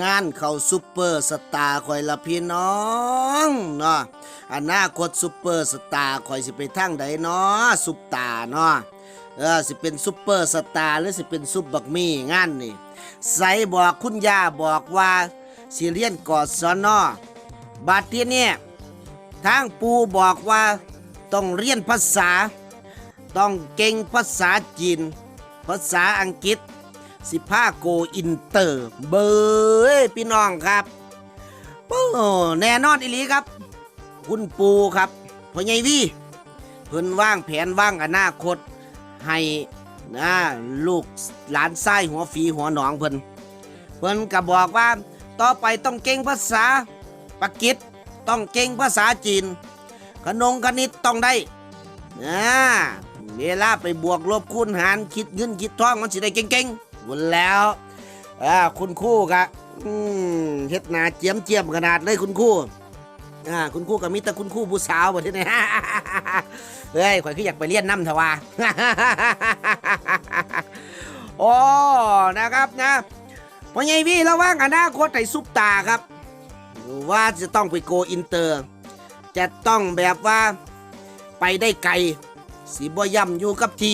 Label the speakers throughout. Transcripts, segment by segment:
Speaker 1: งานเข้าซุปเปอร์สตาร์คอยละพี่น้องเนาะอนาคตซุปเปอร์สตาร์คอยสิไปทางใดเนาะซุปตาเนาะเออสิเป็นซุปเปอร์สตาร์หรือสิเป็นซุปบักมี่งานนี่ใส่บอกคุณย่าบอกว่าสิเรียนกอดสอนอบัดที่เนี่ยทางปูบอกว่าต้องเรียนภาษา ต้องเก่งภาษาจีน ภาษาอังกฤษ สิพาโกอินเตอร์เบยพี่น้องครับโอ้แน่นอนอีหลีครับ คุณปูครับพ่อใหญ่วีเพิ่นว่างแผนว่างอนาคต ให้นะลูกหลานไส้หัวฝีหัวหนองเพิ่นเพิ่นก็บอกว่าต่อไปต้องเก่งภาษาปากีสต้องเก่งภาษาจีน ขนงคณิตต้องได้นะเวลาไปบวกลบคูณหารคิดเงินคิดทองมันสิได้เก่งๆ วนแล้วอ่าคุณครูกะอืมเฮ็ดนาเจียมเจียมขนาดเลยคุณครูอ่าคุณครูก็มีแต่คุณครูผู้สาวบ่ที่ไหนเฮ้ยข่อยคืออยากไปเรียนน้ำทว่าโอ้นะครับนะพ่อใหญ่วีระว่างอนาคตไอ้ซุปตาครับ ว่าจะต้องไปโกอินเตอร์ จะต้องแบบว่าไปได้ไกลสีบ่ย่ำอยู่กับที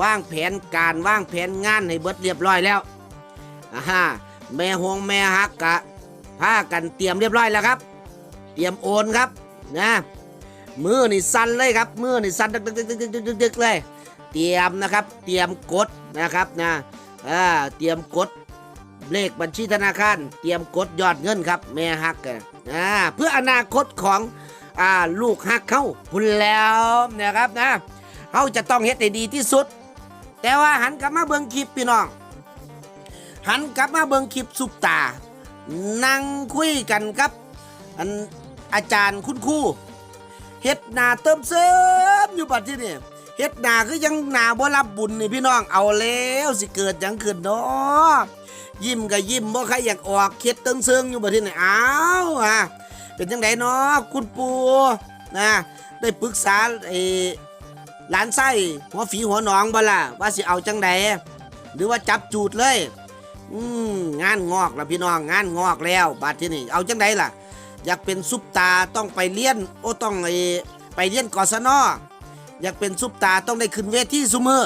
Speaker 1: วางแผนการวางแผนงานให้เบิดเรียบร้อยแล้วอ่าแม่หงแม่ฮักกะพากันเตรียมเรียบร้อยแล้วครับ เตรียมโอนครับนะมือนี่สั่นเลยครับมือนี่สั่นดึกดึกดึกดึกดึกดึกเลย เตรียมนะครับ เตรียมกดนะครับนะอ่าเตรียมกดเลขบัญชีธนาคาร เตรียมกดยอดเงินครับ แม่ฮักกันอ่าเพื่ออนาคตของอ่าลูกฮักเข้าคุณแล้วนะครับนะ เขาจะต้องเฮ็ดให้ดีที่สุด แต่ว่าหันกลับมาเบิ่งคลิปพี่น้อง หันกลับมาเบิ่งคลิปสุปตา นั่งคุยกันครับอันอาจารย์คุณครูเฮ็ดนาเติมเสริมอยู่บัดที่นี่เฮ็ดนาคือยังนาบ่รับบุญนี่พี่น้องเอาแล้วสิเกิดยังขึ้นเนาะยิ้มก็ยิ้มบ่ใครอยากออกเค็ดเตึงเซิงอยู่บ่ที่ไหนอ้าวอะเป็นจังไดเนาะคุณปู่นะได้ปรึกษาไอ้ หลานไส้หัวฝีหัวหนองบ่ล่ะว่าสิเอาจังไดหรือว่าจับจูดเลย อืมงานงอกล้วพี่น้องงานงอกแล้วบาดที่นี่เอาจังไดล่ะ อยากเป็นซุปตาต้องไปเรียน โอ้ต้องไอไปเรียนกศนออยากเป็นซุปตาต้องได้ขึ้นเวทีซุมือ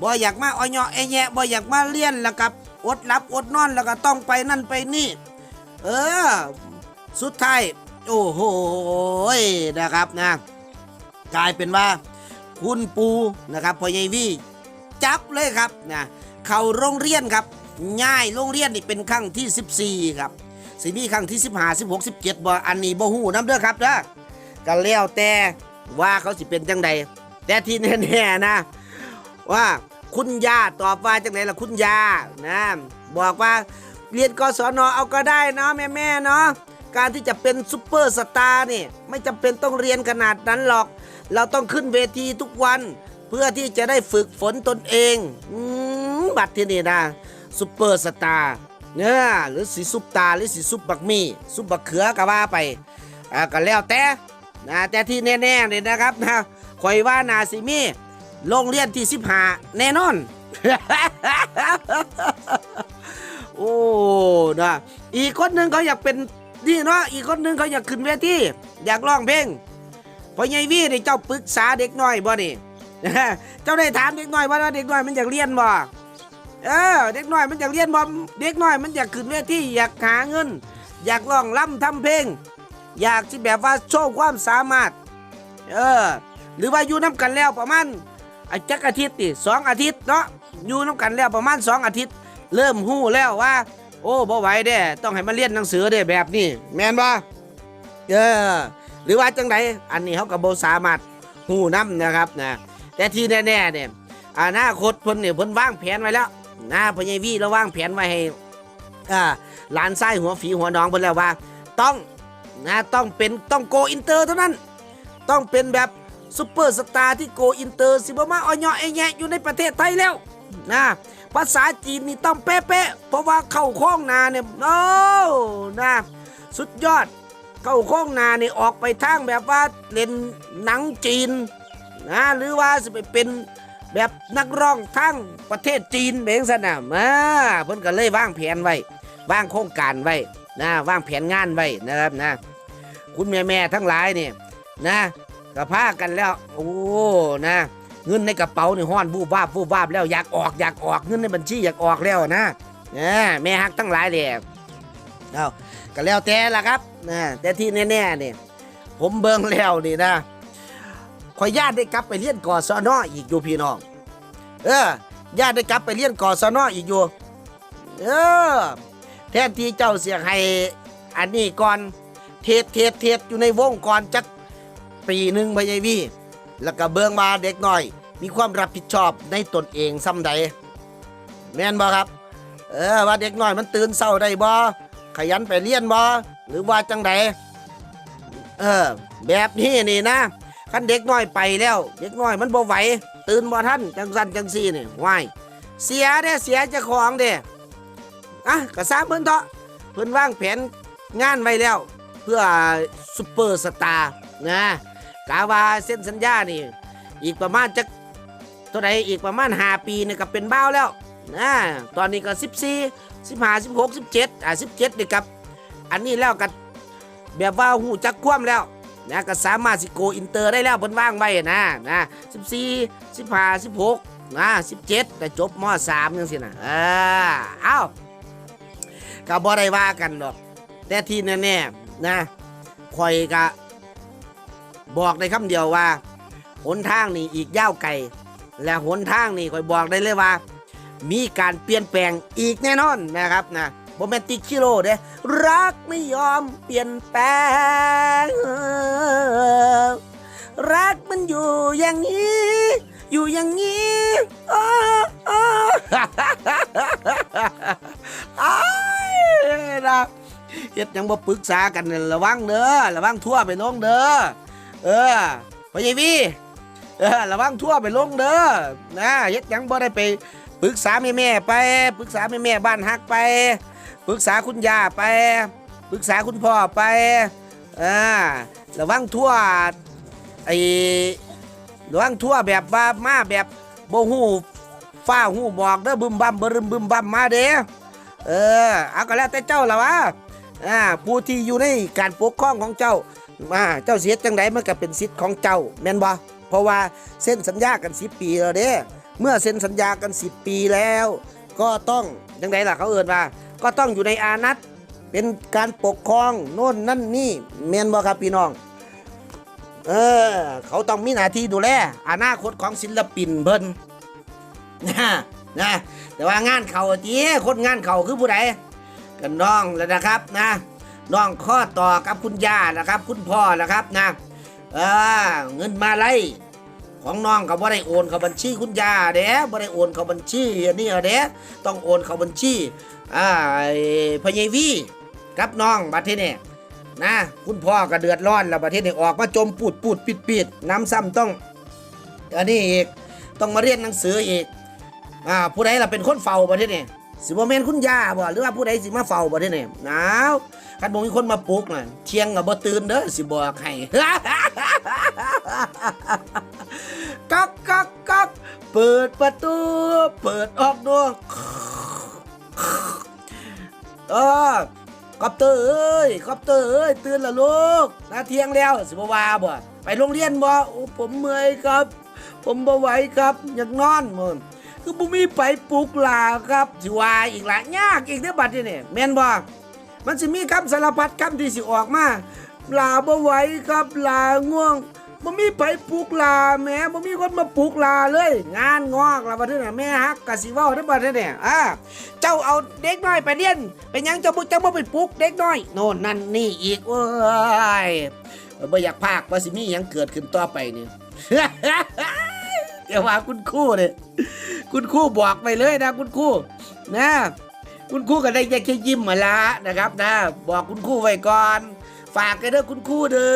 Speaker 1: บ่อยากมาอ้อยเหาะแอแยะบ่อยากมาเรียนแล้วกับอดหลับอดนอนแล้วก็ต้องไปนั่นไปนี่ เออ สุดท้ายโอ้โหนะครับนะ กลายเป็นว่า คุณปูนะครับพ่อใหญ่วีจับเลยครับนะเข้าโรงเรียนครับง่ายโรงเรียนนี่เป็นครั้งที่ 14 ครับสิมีครั้งที่ 15 16 17บ่อันนี้บ่ฮู้น้ำเด้อครับเด้อก็แล้วแต่ว่าเขาสิเป็นจังใดแต่ที่แน่ๆนะ ว่าคุณยาตอบว่าจังไหนล่ะคุณยานะบอกว่าเรียนกศนเอาก็ได้เนาะแม่แม่ๆเนาะ การที่จะเป็นซุปเปอร์สตาร์นี่ไม่จำเป็นต้องเรียนขนาดนั้นหรอก เราต้องขึ้นเวทีทุกวัน เพื่อที่จะได้ฝึกฝนตนเองอบัตรที่นี่นะซุปเปอร์สตาร์เนี่ยหรือสีซุปตาหรือสีซุปบักมี่ซุปบักเขือก็ว่าไปอ่าก็แล้วแต่นะแต่ที่แน่ๆเลยนะครับนะคอยว่านาสิมีโรงเรียนที่สิบหาแน่นอน โอ้นะอีกคนหนึ่งเขาอยากเป็น นี่เนาะอีกคนหนึ่งเขาอยากขึ้นเวทีอยากร้องเพลงพอใหญ่วี่นี่เจ้าปรึกษาเด็กน้อยบ่นี่เจ้าได้ถามเด็กน้อยว่าเด็กน้อยมันอยากเรียนบ่เออเด็กน้อยมันอยากเรียนบ่เด็กน้อยมันอยากขึ้นเวทีอยากหาเงิน อยากร้องร่ำทำเพลง อยากที่แบบว่าโชว์ความสามารถ เออ หรือว่าอยู่น้ำกันแล้วประมาณอจักอาทิตย์ติสองอาทิตย์เนาะอยู่น้ำกันแล้วประมาณสองอาทิตย์ เริ่มหู้แล้วว่า โอ้บ่ไหวเด้ต้องให้มาเรียนหนังสือเด้แบบนี้ แมนบ่เออหรือว่าจังไดอันนี้เขาก็บ่สามารถหู้นํนะครับนะแต่ที่แน่ๆเนี่ยอนาคตเพิ่นเนี่ยเพิ่นวางแผนไว้แล้วนะพ่อใหญ่วีเราวางแผนไว้ให้อ่าหลานไส้หัวฝีหัวน้องเพิ่นแล้วว่า ต้องนะต้องเป็นต้องโกอินเตอร์เท่านั้น ต้องเป็นแบบซุปเปอร์สตาร์ที่โกอินเตอร์สิบมาอ้อยเหยาะไอ้แยะอยู่ในประเทศไทยแล้วนะ ภาษาจีนนี่ต้องเป๊ะๆเพราะว่าเข้าโค้งนาเนี่ยโอ้นะสุดยอด เข้าโค้งนาเนี่ออกไปทางแบบว่าเล่นหนังจีนนะหรือว่าจะไปเป็นแบบนักร้องทางประเทศจีนเบงสนะมาเพิ่นก็เลยว่างแผนไว้ว่างโครงการไว้นะว่างแผนงานไว้นะครับนะ คุณแม่แม่ทั้งหลายเนี่ยนะกระพากันแล้ว โอ้นะ เงินในกระเป๋านี่ห้อนบูบวาบบูบวาบแล้วอยากออกอยากออกเงินในบัญชีอยากออกแล้วนะนะแม่ฮักทั้งหลายเลยเอาก็แล้วแต่ละครับนะแต่ที่แน่ๆนี่ผมเบิ่งแล้วนี่นะขอยญาติได้กลับไปเรียนกอสนออีกอยู่พี่น้อง เออญาติได้กลับไปเรียนกอสนออีกอยู่ เออ แทนที่เจ้าเสียให้อันนี้ก่อนเทศเทศเทศอยู่ในวงก่อนจักปีหนึ่งพยายวี แล้วก็เบิ่งมาเด็กหน้อย มีความรับผิดชอบในตนเองซ้ำใดแม่นบ่ครับ เออว่าเด็กหน้อยมันตื่นเศร้าได้บ่ขยันไปเรียนบ่หรือว่าจังใดเออ แบบนี้นี่นะคันเด็กน้อยไปแล้ว เด็กน้อยมันบ่ไหวตื่นบ่ทันจังสันจังซี่นี่ว้ายเสียเด้เสียจ้าของเด้อะก็ซาเพิ่นเถาะเพิ่นวางแผนงานไว้แล้ว เพื่อซุปเปอร์สตาร์นะ กาว่าเส้นสัญญานี่ อีกประมาณจะตัวใดอีกประมาณ5ปีนี่ก็เป็นบ้าวแล้วนะตอนนี้ก็14 15 16 17อะ17นี่กับอันนี้แล้วก็แบบว่าหูจักคว่ำแล้วนะก็สามารถสิโกอินเตอร์ได้แล้วเพิ่นว่างไว้นะนะ14 15 16นะ17แต่จบม .3 จังซี่นะเออเอ้าก็บ่ได้ว่ากันดอกแต่ที่แน่ๆนะคอยกะ บอกในคำเดียวว่าหนทางนี่อีกยาวไกลและหนทางนี่คอยบอกได้เลยว่า มีการเปลี่ยนแปลงอีกแน่นอนนะครับนะโมเมนติกคิโลเด้รักไม่ยอมเปลี่ยนแปลง รักมันอยู่อย่างนี้ อยู่อย่างนี้อ้ออ้ออ้ายนะเฮ็ดหยังบ่ปรึกษากันนั่นระวังเด้อระวังทั่วไปลงเด้อ เออพ่อใหญ่วีเออระวังทั่วไปลงเด้อนะเฮ็ดยังบ่ได้ไปปรึกษาแม่แม่ไปปรึกษาแม่แม่บ้านฮักไปปรึกษาคุณย่าไปปรึกษาคุณพ่อไปอ่าระวังทั่วไอ้ระวังทั่วแบบว่ามาแบบโบ่ฮู้ฟ้าฮู้บอกเด้อบึมบัมบรึมบึมบัมมาเด้อเออเอาก็แล้วแต่เจ้าละวะอ่าผู้ที่อยู่ในการปกครองของเจ้า อ่าเจ้าเสียจังไดมันก็เป็นสิทธิ์ของเจ้าแม่นบ่เพราะว่าเส้นสัญญากัน10ปีแล้วเด้เมื่อเซ็นสัญญากัน10ปีแล้ว ก็ต้องจังไดล่ะเขาเอ่นว่า ก็ต้องอยู่ในอานัตเป็นการปกครองโน่นนั่นนี่แม่นบ่ครับพี่น้อง เออ เขาต้องมีหน้าที่ดูแลอนาคตของศิลปินเพิ่นนะนะแต่ว่างานเขาจีคนงานเขาคือผู้ใดกันน้องแล้วนะครับนะ น้องข้อต่อกับคุณย่านะครับ คุณพ่อนะครับนะเออเงินมาไล่ของน้องเขาบ่ได้โอนเข้าบัญชีคุณย่าเด้บ่ได้โอนเข้าบัญชีอันนี้เด้ต้องโอนเข้าบัญชีอ่าพญวีกับน้องบัดทีนี่นะ คุณพ่อก็เดือดร้อนแล้วบัดทีนี่ออกมาจมปูดปูดปิดปิดน้ำซ้ำต้องอันนี้อีกต้องมาเรียนหนังสืออีกอ่าผู้ใดล่ะเป็นคนเฝ้าบัดทีนี่ สิบ่แม่นคุณย่าบ่หรือว่าผู้ใดสิมาเฝ้าบ่ได้เนี่ยหนาวคันบ่มีคนมาปลุกน่ะเที่ยงก็บ่ตื่นเด้อสิบอกให้ก๊อกก๊อกก๊อกเปิดประตู เปิดออกดูเออคอปเตอร์เอ้ยคอปเตอร์เอ้ยตื่นละลูกนาเที่ยงแล้วสิบ่ว่าบ่ไปโรงเรียนบ่ผมเมื่อยครับ ผมบ่ไหวครับอยากนอนมึง คือบ่มีไปปลุกหลาครับสิว่าอีกละยากอีกเด้อบัดนี้นี่แม่นบ่มันสิมีคำสารพัดคำที่สิออกมาลาบ่ไหวครับลาง่วงบ่มีไปปลุกลาแม่บ่มีคนมาปลุกลาเลย งานงอกล้วบัดนี้น่ะแม่ฮักก็สิเว้าเด้อบัดนี้นี่อ่าเจ้าเอาเด็กน้อยไปเรียนเป็นยังเจ้าบ่เจ้าบ่ไปปลุกเด็กน้อยโน่นนั่นนี่อีกโอ้ยบ่อยากพากว่าสิมีหยังเกิดขึ้นต่อไปนี่ เดี๋ยวว่าคุณครูเนี่ยคุณครูบอกไปเลยนะ คุณครูนะคุณครูก็ได้แค่ยิ้มมาละนะครับ นะ บอกคุณครูไว้ก่อน ฝากกันเด้อคุณครูเด้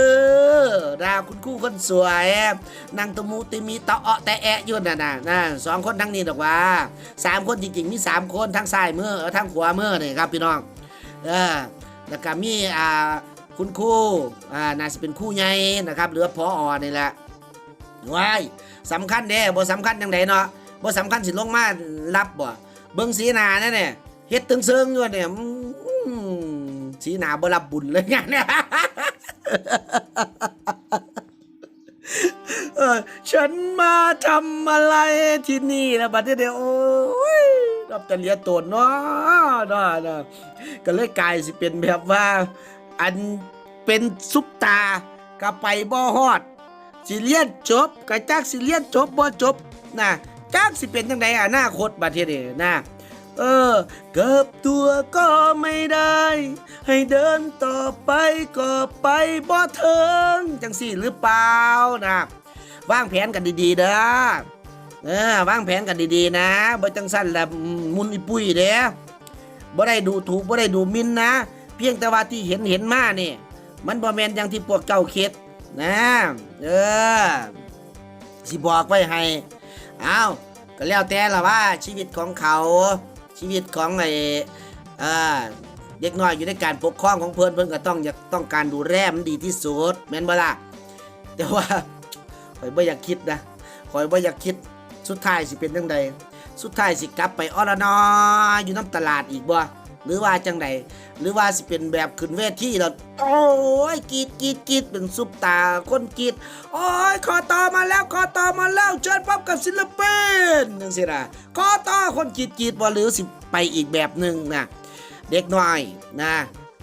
Speaker 1: อนะคุณครูคนสวยนางตะมูติมีตะเอะแต่แอะยู่น่ะนะนะสองคนทั้งนี้ดอกว่าสามคนจริงๆมีสามคนทั้งซ้ายมือเอทั้งขวามือเนี่ยครับพี่น้องเออแล้วก็มีอ่าคุณครูอ่าน่าจะเป็นครูใหญ่นะครับหรือว่าพออนี่แหละว้าย สำคัญเด้บ่สำคัญจังไดเนาะบ่สำคัญสิลงมารับบ่เบิ่งสีหน้าแน่เนี่ยเฮ็ดตึงเซิงอยู่เนี่ยสีหนาบ่รับบุญเลยงานเนี่ยเออฉันมาทำอะไรที่นี่นะบัดเดียวโอ้ยรับแต่เลียตนเนาะเนาะเนาะก็เลยกลายสิเป็นแบบว่า อันเป็นซุปตาก็ไปบ่ฮอด สิเลียนจบก็จักสิเลียนจบบ่จบนะจักสิเป็นจังไดอนาคตบัดนี้เด้นะเออเกือบตัวก็ไม่ได้ ให้เดินต่อไปก็ไปบ่เทิงจังสี่หรือเปล่านะวางแผนกันดีๆเด้อเออวางแผนกันดีๆนะบ่จังสั้นละมุนอีปุ้ยเด้บ่ได้ดูถูกบ่ได้ดูมินนะ เพียงแต่ว่าที่เห็นเห็นมานี่มันบ่แมนอย่างที่พวกเจ้าคิด นะเออสิบอกไว้ให้เอาก็แล้วแต่ละว่าชีวิตของเขาชีวิตของไอ้เอ่อเด็กน้อยอยู่ในการปกครองของเพิ่อนเพิ่อนก็ต้องอยากต้องการดูแลมันดีที่สุดแม่นบ่ล่ะแต่ว่าข่อยบ่อยากคิดนะข่อยบ่อยากคิดสุดท้ายสิเป็นจังใดสุดท้ายสิกลับไปออรนออยู่น้ำตลาดอีกบ่หรือว่าจังใด หรือว่าสิเป็นแบบขึ้นเวทีแล้วโอ้ยกรีดกรีดกรีดเป็นซุปตาคนกรีดโอ้ยขอต่อมาแล้วขอต่อมาแล้วเชิญพบกับศิลปินจังซี่ล่ะขอต่อคนกรีดกรีดบ่หรือสิไปอีกแบบหนึ่งนะเด็กน้อยนะ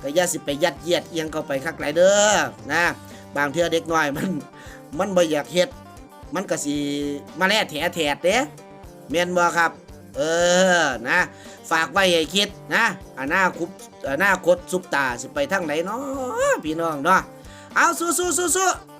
Speaker 1: ก็อย่าสิไปยัดเยียดเอียงเข้าไปคักหลายเด้อนะบางเทื่อเด็กน้อยมันมันบ่อยากเฮ็ดมันก็สิมาแล่แถแถดเด้แม่นบ่ครับ เออนะ ฝากไว้ให้คิดนะอนาคตอนาคตซุปตาสิไปทางไหนเนาะพี่น้องเนาะเอาสู้ๆสู้ๆ